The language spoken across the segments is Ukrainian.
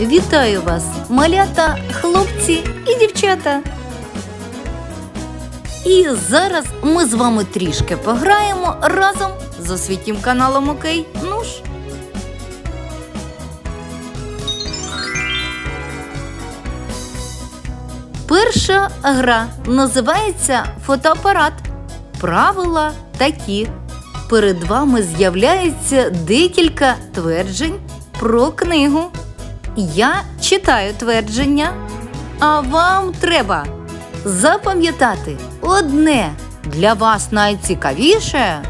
Вітаю вас, малята, хлопці і дівчата. І зараз ми з вами трішки пограємо разом з освітнім каналом Окей. Ну ж. Перша гра називається фотоапарат. Правила такі. Перед вами з'являється декілька тверджень про книгу. Я читаю твердження, а вам треба запам'ятати одне для вас найцікавіше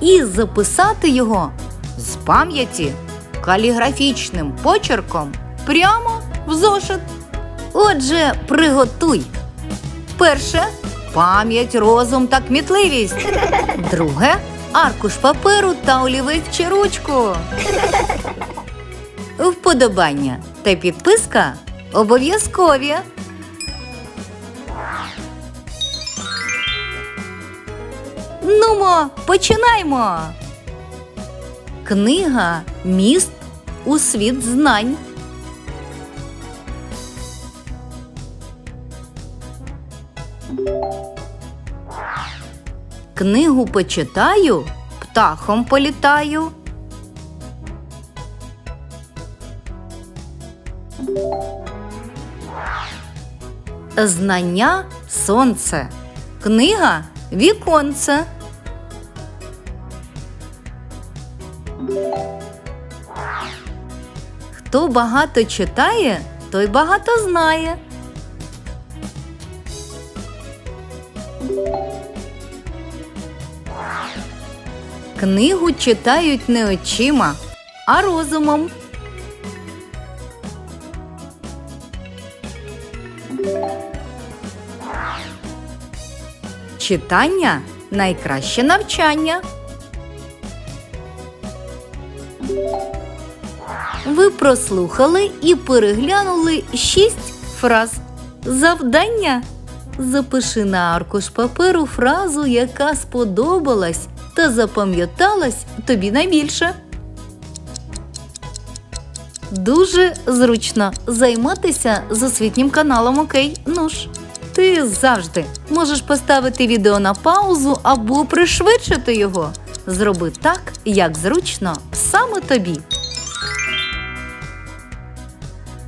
і записати його з пам'яті каліграфічним почерком прямо в зошит. Отже, приготуй. Перше пам'ять, розум та кмітливість. Друге аркуш паперу та олівець чи ручку. Вподобання та підписка обов'язкові. Нумо, починаймо. Книга Міст у світ знань. Книгу почитаю, птахом політаю. Знання сонце. Книга віконце. Хто багато читає, той багато знає. Книгу читають не очима, а розумом. Читання найкраще навчання. Ви прослухали і переглянули шість фраз. Завдання. Запиши на аркуш паперу фразу, яка сподобалась та запам'яталась тобі найбільше. Дуже зручно займатися з освітнім каналом Окей. Ну ж, ти завжди можеш поставити відео на паузу або пришвидшити його. Зроби так, як зручно саме тобі.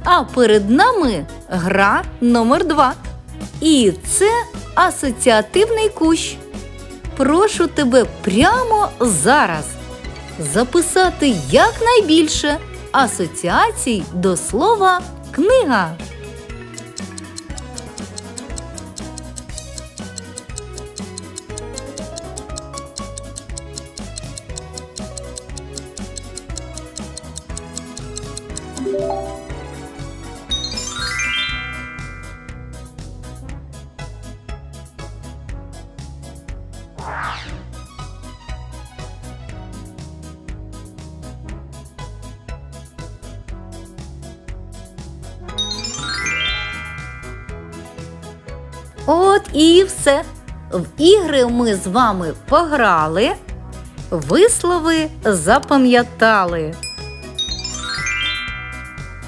А перед нами гра номер 2 І це асоціативний кущ. Прошу тебе прямо зараз записати якнайбільше асоціацій до слова книга. От і все. В ігри ми з вами пограли, вислови запам'ятали.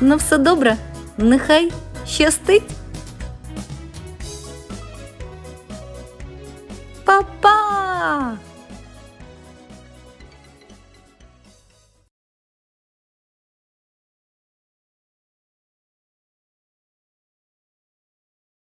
Ну, все добре, нехай щастить. Па-па!